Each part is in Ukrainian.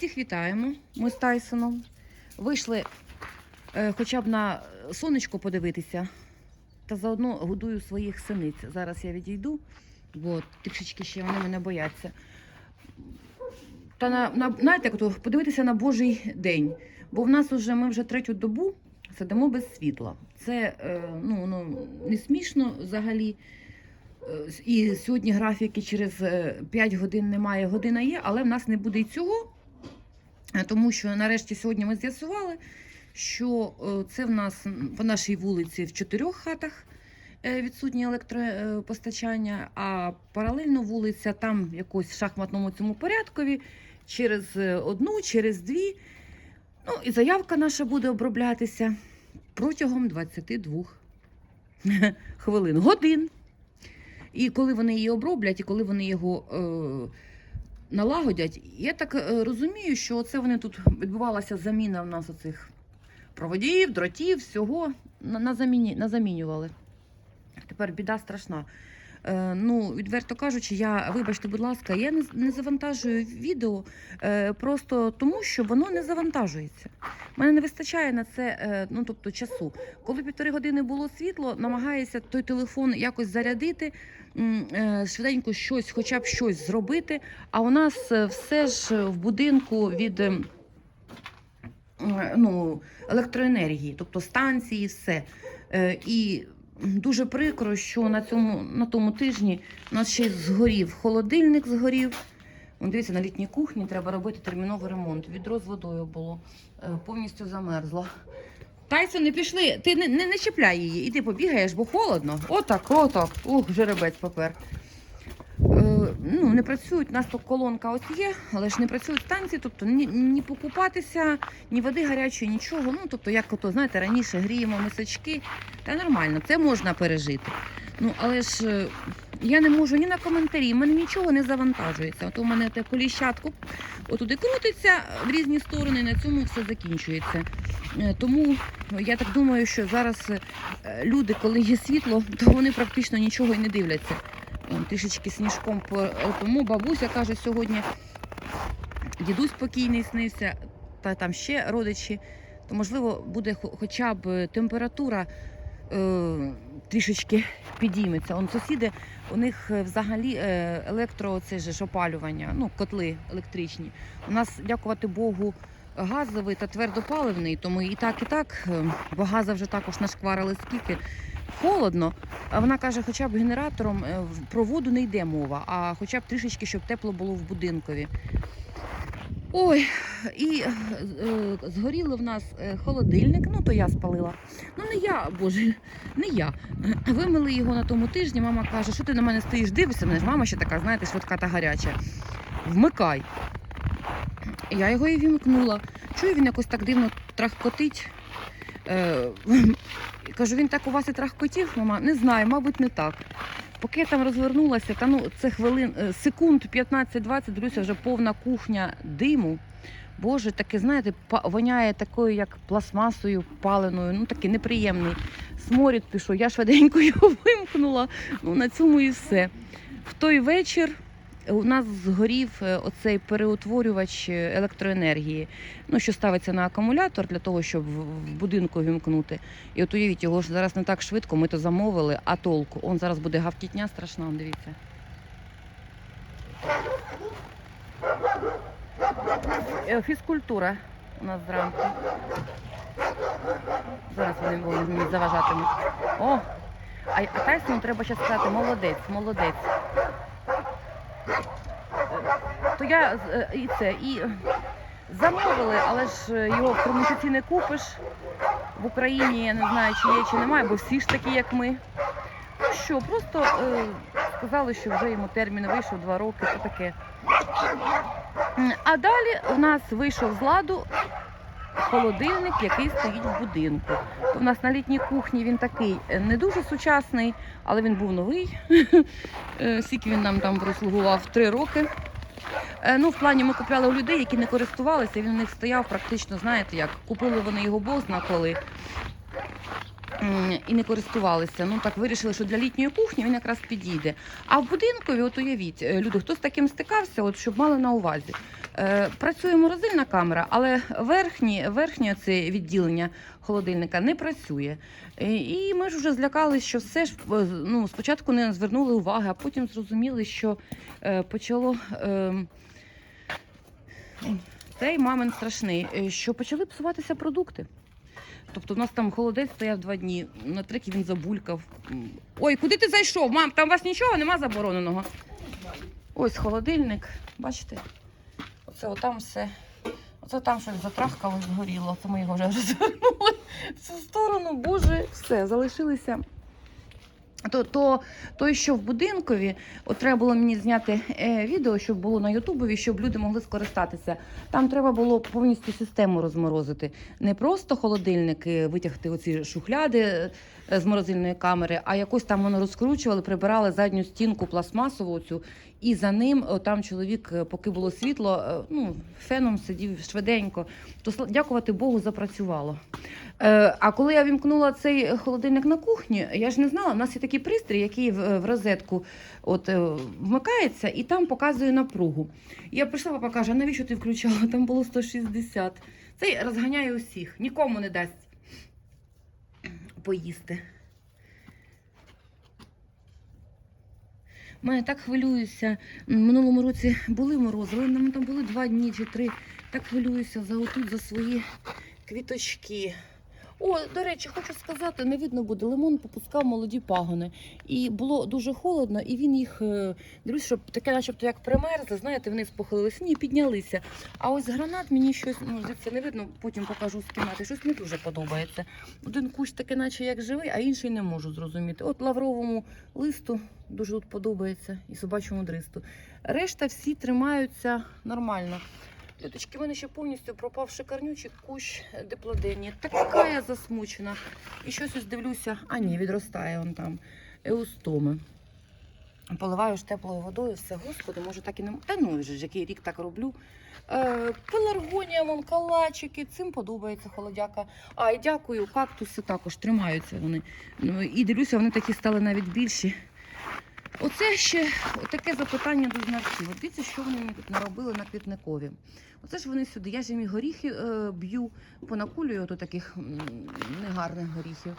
Всіх вітаємо. Ми з Тайсоном. Вийшли е, хоча б на сонечко подивитися. Та заодно годую своїх синиць. Зараз я відійду, бо трішечки ще вони мене бояться. Та на, на знаєте, подивитися на Божий день. Бо в нас уже ми вже третю добу сидимо без світла. Це е, ну, ну, не смішно взагалі. Е, І сьогодні графіки через 5 годин немає, година є, але в нас не буде і цього. Е, Тому що нарешті сьогодні ми з'ясували, що е, це в нас по нашій вулиці в чотирьох хатах е, відсутнє електропостачання, а паралельно вулиця там якось в шахматному цьому порядкові через одну, через дві. Ну і заявка наша буде оброблятися протягом 22 хвилин, годин. І коли вони її оброблять, і коли вони його е, налагодять, я так е, розумію, що це вони тут відбувалася заміна в нас оцих проводів, дротів, всього на, на, заміні, на замінювали. Тепер біда страшна. Е, ну, відверто кажучи, я, вибачте, будь ласка, я не, не завантажую відео е, просто тому, що воно не завантажується. У мене не вистачає на це е, ну, тобто, часу. Коли півтори години було світло, намагається той телефон якось зарядити, е, швиденько щось, хоча б щось зробити. А у нас е, все ж в будинку від е, ну, електроенергії, тобто станції, все. І дуже прикро, що на цьому на тому тижні у нас ще й згорів холодильник згорів. Дивіться, на літній кухні треба робити терміновий ремонт. Відро з водою було, е, повністю замерзло. Тайсо, не пішли, ти не, не, не чіпляй її, і ти побігаєш, бо холодно. Отак, отак. Ух, жеребець папер. Ну, не працюють, у нас тут колонка ось є, але ж не працюють станції, тобто ні, ні покупатися, ні води гарячої, нічого. Ну, тобто, як ото, знаєте, раніше гріємо мисочки, та нормально, це можна пережити. Ну, але ж е, я не можу ні на коментарі, в мене нічого не завантажується. От у мене те коліщатку отуди крутиться в різні сторони, на цьому все закінчується. Е, Тому ну, я так думаю, що зараз е, люди, коли є світло, то вони практично нічого і не дивляться. Вон, Трішечки сніжком по тому бабуся каже сьогодні. Дідусь спокійний снився, та там ще родичі. То можливо буде хоча б температура е, трішечки підійметься. Он сусіди, у них е, взагалі е, електро це ж опалювання, ну котли електричні. У нас, дякувати Богу, газовий та твердопаливний, тому і так, і так, е, бо газа вже також нашкварили скільки. Холодно, вона каже, хоча б генератором е, про воду не йде мова, а хоча б трішечки, щоб тепло було в будинкові. Ой, і е, згоріли в нас е, холодильник, ну то я спалила. Ну не я, боже, не я. Вимили його на тому тижні. Мама каже, що ти на мене стоїш, дивишся, мене ж мама ще така, знаєте, швидка та гаряча. Вмикай. Я його і вімкнула. Чую, він якось так дивно трахкотить. Е, кажу, він так у вас і трахкотів, мама? Не знаю, мабуть, не так. Поки я там розвернулася, та ну це хвилин, е, секунд 15-20, дивлюся, вже повна кухня диму. Боже, таке, знаєте, воняє такою, як пластмасою паленою, ну такий неприємний. Сморід пішов, я швиденько його вимкнула. Ну, на цьому і все. В той вечір у нас згорів е, оцей переутворювач е, електроенергії, ну, що ставиться на акумулятор для того, щоб в будинку вімкнути. І от уявіть, його ж зараз не так швидко, ми то замовили, а толку. Он зараз буде гавкітня страшна, дивіться. Е, Фізкультура у нас зранку. Зараз вони мені заважатимуть. О! А, а Тайсону треба ще сказати, молодець, молодець. То я е, і це, і замовили, але ж його в Кременчуці не купиш. В Україні я не знаю, чи є, чи немає, бо всі ж такі, як ми. Ну що, просто е, сказали, що вже йому термін вийшов два роки, то таке. А далі у нас вийшов з ладу холодильник, який стоїть в будинку. То в нас на літній кухні він такий е, не дуже сучасний, але він був новий. Е, Скільки він нам там прослугував? Три роки. Е, Ну, в плані ми купляли у людей, які не користувалися, він у них стояв практично, знаєте як, купили вони його бозна коли. І не користувалися. Ну так вирішили, що для літньої кухні він якраз підійде. А в будинкові, от уявіть, е, люди, хто з таким стикався, от щоб мали на увазі. Е, працює морозильна камера, але верхні, верхнє це відділення холодильника не працює. Е, І ми ж вже злякалися, що все ж ну, спочатку не звернули уваги, а потім зрозуміли, що почало. Е, цей мамин страшний, що почали псуватися продукти. Тобто в нас там холодець стояв два дні, на трекі він забулькав. Ой, куди ти зайшов? Мам, там у вас нічого нема забороненого. Ось холодильник, бачите? Оце отам все. Оце там щось затрахкало, згоріло. Це ми його вже розвернули цю сторону. Боже, все, залишилися. То, то той, що в будинкові, от треба було мені зняти е, відео, щоб було на Ютубові, щоб люди могли скористатися. Там треба було повністю систему розморозити. Не просто холодильники витягти оці шухляди е, з морозильної камери, а якось там воно розкручували, прибирали задню стінку пластмасову цю, і за ним там чоловік, е, поки було світло, е, ну, феном сидів швиденько. То дякувати Богу, запрацювало. Е, а коли я вімкнула цей холодильник на кухні, я ж не знала, у нас є такий пристрій, який в, розетку от, е, вмикається і там показує напругу. Я прийшла, папа каже, навіщо ти включала? Там було 160. Цей розганяє усіх, нікому не дасть поїсти. Мене так хвилююся. Минулому році були морози, але нам там були два дні чи три. Так хвилююся за отут, за свої квіточки. О, до речі, хочу сказати, не видно буде, лимон попускав молоді пагони. І було дуже холодно, і він їх е, дивлюсь, щоб таке, начебто, як примерзли, знаєте, вниз похилилися, ні, піднялися. А ось гранат мені щось, ну, звідси не видно, потім покажу з кімнати, щось не дуже подобається. Один кущ таке, наче як живий, а інший не можу зрозуміти. От лавровому листу дуже тут подобається, і собачому дристу. Решта всі тримаються нормально. Людочки, в мене ще повністю пропав шикарнючий кущ диплодені. Така я засмучена. І щось ось дивлюся, а ні, відростає он там. Еустоми. Поливаю ж теплою водою, все, господи, може так і не Та ну вже ж який рік так роблю. Е, пеларгонія, вон, калачики, цим подобається холодяка. А, і дякую, кактуси також тримаються вони. Ну, і дивлюся, вони такі стали навіть більші. Оце ще таке запитання до знавців. От дивіться, що вони мені тут наробили на квітникові. Оце ж вони сюди. Я ж їм і горіхи е, б'ю, понакулюю до таких негарних горіхів.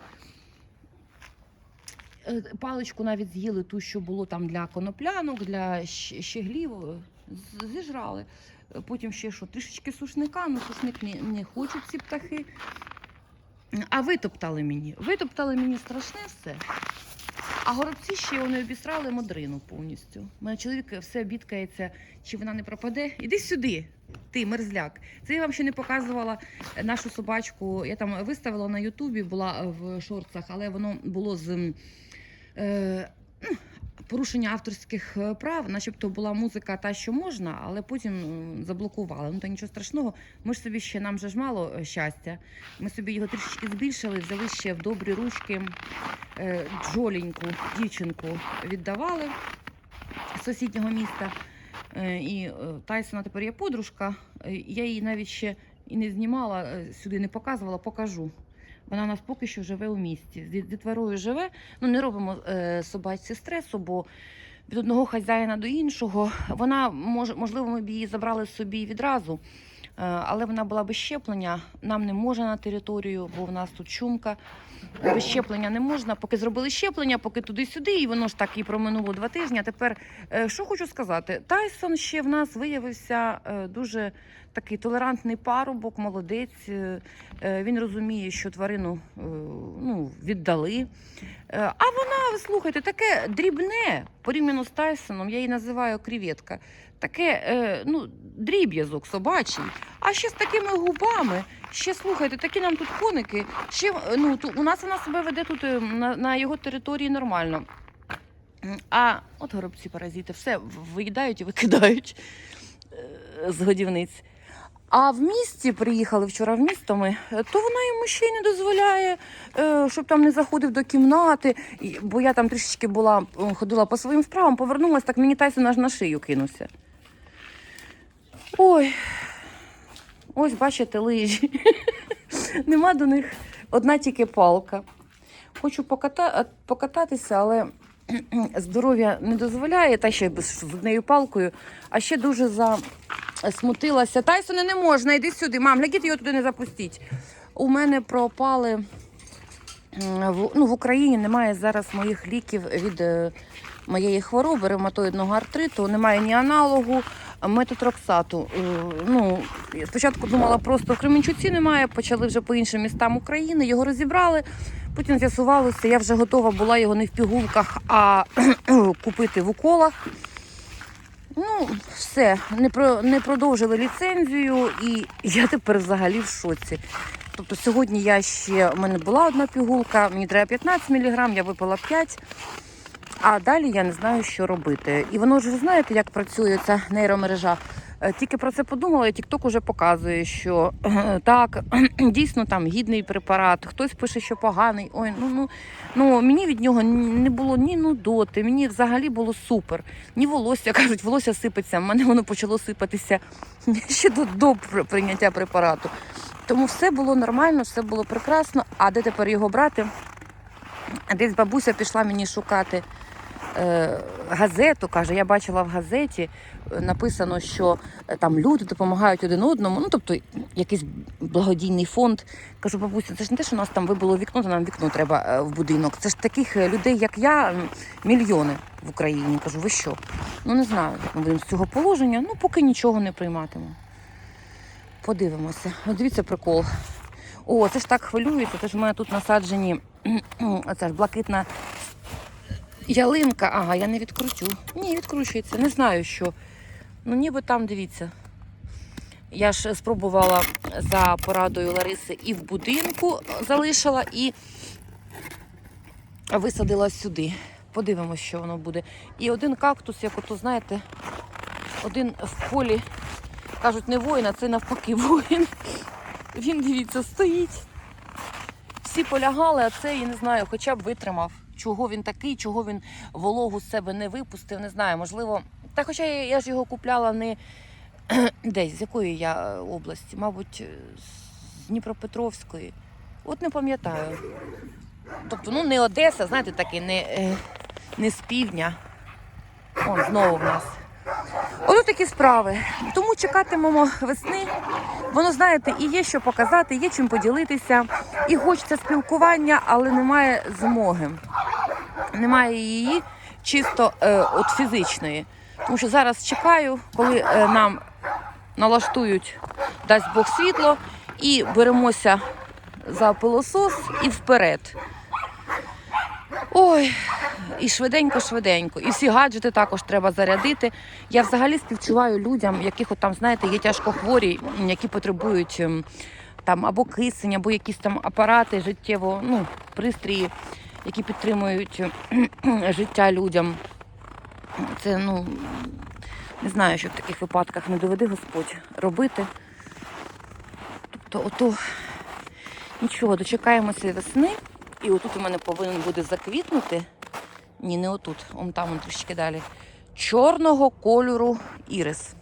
Е, Паличку навіть з'їли ту, що було там для коноплянок, для щеглів. е, Зіжрали. Е, Потім ще що, трішечки сушника, ну сушник не, не хочуть ці птахи. А витоптали мені. Витоптали мені страшне все. А горобці ще вони обісрали модрину повністю. У мене чоловік все бідкається, чи вона не пропаде. Іди сюди, ти мерзляк. Це я вам ще не показувала нашу собачку. Я там виставила на Ютубі, була в шорцах, але воно було з е, ну, порушення авторських е, прав, начебто була музика та, що можна, але потім заблокували. Ну то нічого страшного. Ми ж собі ще нам же ж мало е, щастя. Ми собі його трішечки збільшили, взяли ще в добрі ручки е, Джоленьку, дівчинку віддавали з сусіднього міста. І Тайсона тепер є подружка. Я її навіть ще і не знімала, сюди не показувала, покажу. Вона у нас поки що живе у місті. З дітворою живе. Ну, не робимо е, собачці стресу, бо від одного хазяїна до іншого. Вона, може, можливо, ми б її забрали собі відразу. Е, Але вона була без щеплення. Нам не можна на територію, бо в нас тут чумка. Без щеплення не можна. Поки зробили щеплення, поки туди-сюди, і воно ж так і проминуло два тижні. А тепер е, що хочу сказати, Тайсон ще в нас виявився е, дуже такий толерантний парубок, молодець. Е, е, Він розуміє, що тварину е, ну, віддали. А вона, слухайте, таке дрібне порівняно з Тайсоном, я її називаю кріветка. Таке ну, дріб'язок собачий, а ще з такими губами. Ще слухайте, такі нам тут коники. Ще ну у нас вона себе веде тут е, на, на його території нормально. А от горобці паразити все виїдають і викидають з годівниць. А в місті приїхали вчора в місто ми, е, то вона йому ще й не дозволяє, е, щоб там не заходив до кімнати. Бо я там трішечки була, е, ходила по своїм справам, повернулася, так мені Тайсон аж на шию кинувся. Ой, ось бачите, лижі. Нема до них одна тільки палка. Хочу поката... покататися, але здоров'я не дозволяє, та ще з однією палкою, а ще дуже засмутилася. Тайсоне не можна, йди сюди, мам, глядіть, його туди не запустіть. У мене пропали. Ну, в Україні немає зараз моїх ліків від е, моєї хвороби, ревматоїдного артриту, немає ні аналогу, метотроксату. Е, Ну, спочатку думала, просто в Кременчуці немає, почали вже по іншим містам України, його розібрали. Потім з'ясувалося, я вже готова була його не в пігулках, а купити в уколах. Ну, все, не, про, не продовжили ліцензію, і я тепер взагалі в шоці. Тобто сьогодні я ще, у мене була одна пігулка, мені треба 15 мг, я випила 5, а далі я не знаю, що робити. І воно ж ви знаєте, як працює ця нейромережа. Е, Тільки про це подумала, і TikTok уже показує, що е, так, дійсно там гідний препарат, хтось пише, що поганий. Ой, ну, ну, ну мені від нього не було ні нудоти, мені взагалі було супер. Ні волосся, кажуть, волосся сипеться. В мене воно почало сипатися ще до, до прийняття препарату. Тому все було нормально, все було прекрасно. А де тепер його брати? Десь бабуся пішла мені шукати газету. Каже, я бачила в газеті е, написано, що е, там люди допомагають один одному. Ну, тобто якийсь благодійний фонд. Кажу, бабуся, це ж не те, що у нас там вибило вікно, то нам вікно треба е, в будинок. Це ж таких е, людей, як я, мільйони в Україні. Кажу, ви що? Ну не знаю, як ми будемо з цього положення. Ну, поки нічого не прийматиму. Подивимося. От дивіться прикол. О, це ж так хвилюється. Це ж в мене тут насаджені оця ж блакитна ялинка. Ага, я не відкручу. Ні, відкручується. Не знаю що. Ну, ніби там дивіться. Я ж спробувала за порадою Лариси і в будинку залишила, і висадила сюди. Подивимось, що воно буде. І один кактус, як ото, знаєте, один в полі, кажуть, не воїн, а це навпаки воїн. Він, дивіться, стоїть. Всі полягали, а це, я не знаю, хоча б витримав. Чого він такий, чого він вологу з себе не випустив, не знаю. Можливо, та хоча я, я ж його купляла не десь, з якої я е, області, мабуть, з Дніпропетровської. От не пам'ятаю. Тобто, ну не Одеса, знаєте, такий, не, е, не з півдня. О, знову в нас. Ось такі справи. Тому чекатимемо весни. Воно, знаєте, і є що показати, є чим поділитися, і хочеться спілкування, але немає змоги. Немає її чисто е, от фізичної. Тому що зараз чекаю, коли е, нам налаштують, дасть Бог світло, і беремося за пилосос і вперед. Ой, і швиденько-швиденько. І всі гаджети також треба зарядити. Я взагалі співчуваю людям, яких от там, знаєте, є тяжкохворі, м, які потребують ем, там або кисень, або якісь там апарати життєво, ну, пристрої, які підтримують життя людям. Це, ну, не знаю, що в таких випадках не доведи Господь робити. Тобто, ото нічого, дочекаємося весни. І отут у мене повинен буде заквітнути. Ні, не отут, он там он трішки далі. Чорного кольору ірис.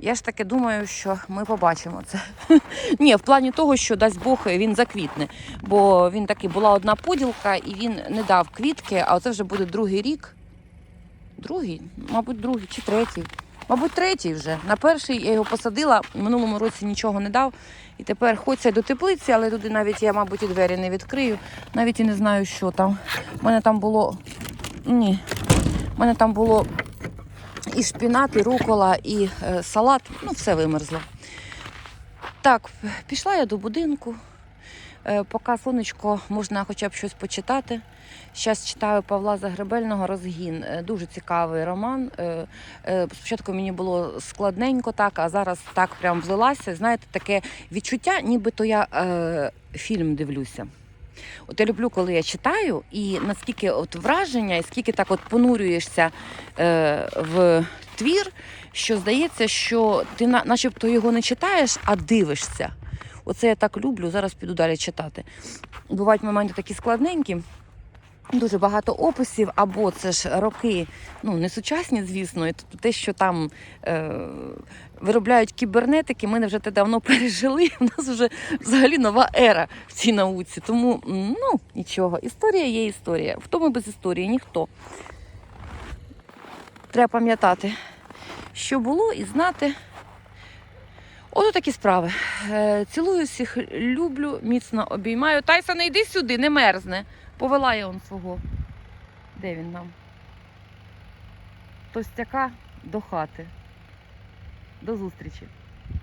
Я ж таки думаю, що ми побачимо це. Ні, в плані того, що дасть Бог він заквітне. Бо він таки була одна поділка і він не дав квітки, а це вже буде другий рік. Другий, мабуть, другий чи третій. Мабуть, третій вже. На перший я його посадила, в минулому році нічого не дав. І тепер хочеться до теплиці, але туди навіть я, мабуть, і двері не відкрию. Навіть і не знаю, що там. У мене там було. Ні. У мене там було і шпінат, і рукола, і е, салат. Ну, все вимерзло. Так, пішла я до будинку. Е, поки сонечко можна хоча б щось почитати. Зараз читаю Павла Загребельного Розгін. Е, Дуже цікавий роман. Спочатку мені було складненько так, а зараз так прям влилася. Знаєте, таке відчуття, нібито я фільм дивлюся. От я люблю, коли я читаю, і наскільки от враження, і скільки так от понурюєшся е, в твір, що здається, що ти на- начебто його не читаєш, а дивишся. Оце я так люблю. Зараз піду далі читати. Бувають моменти такі складненькі. Дуже багато описів, або це ж роки, ну не сучасні, звісно, і те, що там е, виробляють кібернетики, ми вже те давно пережили. У нас вже взагалі нова ера в цій науці. Тому ну нічого, історія є історія. Хто ми без історії? Ніхто. Треба пам'ятати, що було, і знати. Ото такі справи. Е, цілую всіх, люблю, міцно обіймаю. Тайса, не йди сюди, не мерзне. Повела я он свого. Де він нам? Тостяка до хати. До зустрічі.